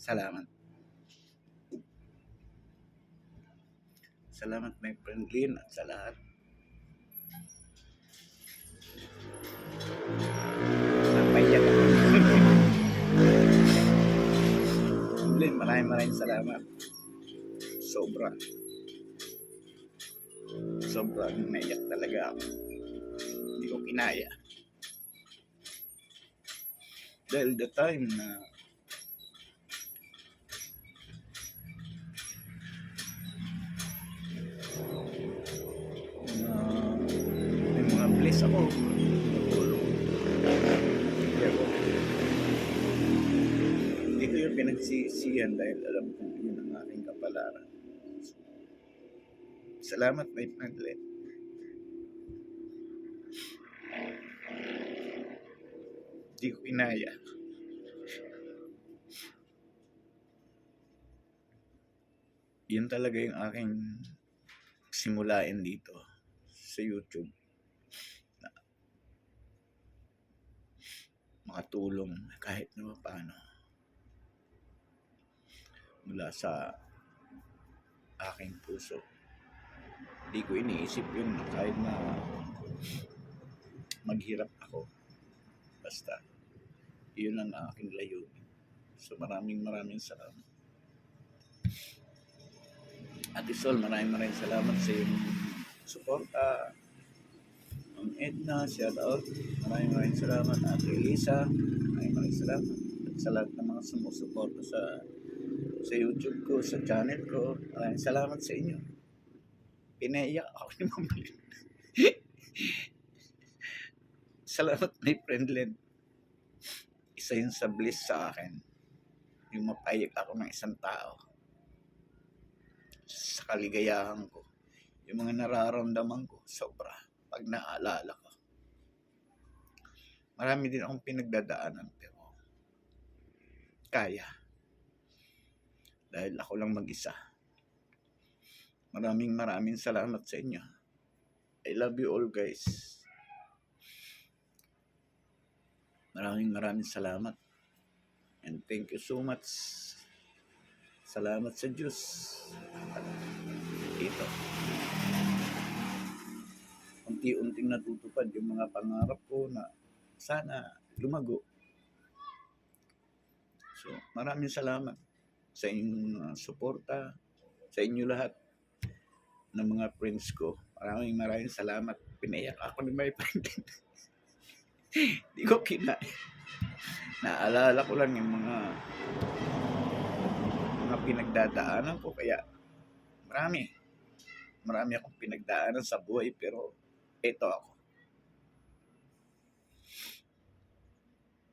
Salamat. Salamat my friend Lynn at sa lahat. Lynn, maraming maraming salamat. Sobra. Sobra naiyak talaga ako. Hindi ko kinaya. Dahil the time na may bliss ako. Ko yung pinagsisiyan dahil alam ko yun ang aking kapalaran. Salamat, friend Len. Hindi ko kinaya. Yun talaga yung aking simulain dito sa YouTube. Makatulong kahit na paano mula sa aking puso. Hindi ko iniisip yun kahit na maghirap ako. Basta, yun ang aking layunin. So maraming maraming salamat. At Isol, maraming maraming salamat sa iyong suporta. Ang Edna, shout out. Maraming maraming salamat. Ate Elisa, maraming maraming salamat. At sa lahat ng mga sumusuporta sa sa YouTube ko, sa channel ko. Maraming salamat sa inyo. Pinaiyak ako ni Lynn. salamat, my friend Len. Isa yun sa bliss sa akin. Yung mapaiyak ako ng isang tao sa kaligayahan ko. Yung mga nararamdaman ko, sobra. Pag naaalala ko. Marami din akong pinagdadaanan, pero kaya. Dahil ako lang mag-isa. Maraming maraming salamat sa inyo. I love you all, guys. Maraming maraming salamat. And thank you so much. Salamat sa Diyos. At ito. Unti-unting natutupad yung mga pangarap ko na sana lumago. So, maraming salamat sa inyong uh, suporta, sa inyo lahat ng mga friends ko. Maraming maraming salamat. Pinayak ako ni my friend. Hindi ko kinaya. Naalala ko lang yung mga mga pinagdadaanan ko kaya marami marami akong pinagdaanan sa buhay pero ito ako.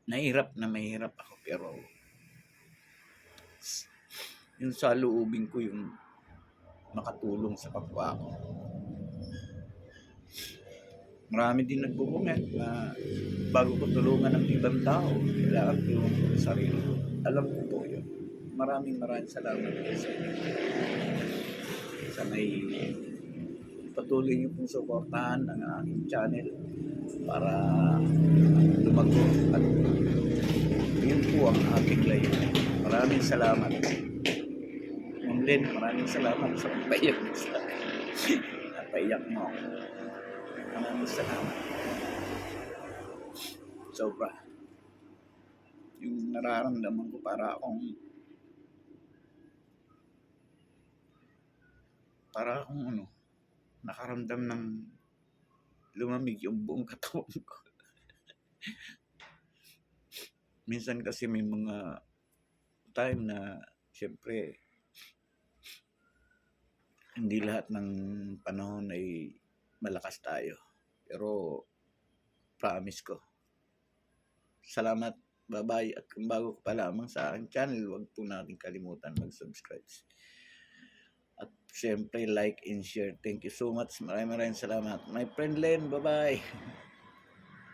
Nahirap na mahirap ako pero yung sa loobin ko yung makatulong sa kapwa ko. Marami din nagbubumet na bago ko tulungan ng ibang tao kailangan tulungan ko sa sarili ko. Alam ko po yun. Maraming maraming salamat sa inyo. Sa may patuloy niyo pong suportahan ang aking channel para lumago at yun po ang aking layunin. Maraming salamat. Ma'am Lynn, maraming salamat sa pagpayak mo sa akin. Napaiyak mo ako. Maraming salamat. Sobra. Yung nararamdaman ko para akong para akong ano, nakaramdam ng lumamig yung buong katawan ko. Minsan kasi may mga time na siyempre hindi lahat ng panahon ay malakas tayo. Pero promise ko. Salamat. Bye-bye. At kung bago ka pa lamang sa aking channel, huwag po natin kalimutan mag-subscribe. At syempre, like and share. Thank you so much. Maraming maraming salamat. My friend Len, bye-bye.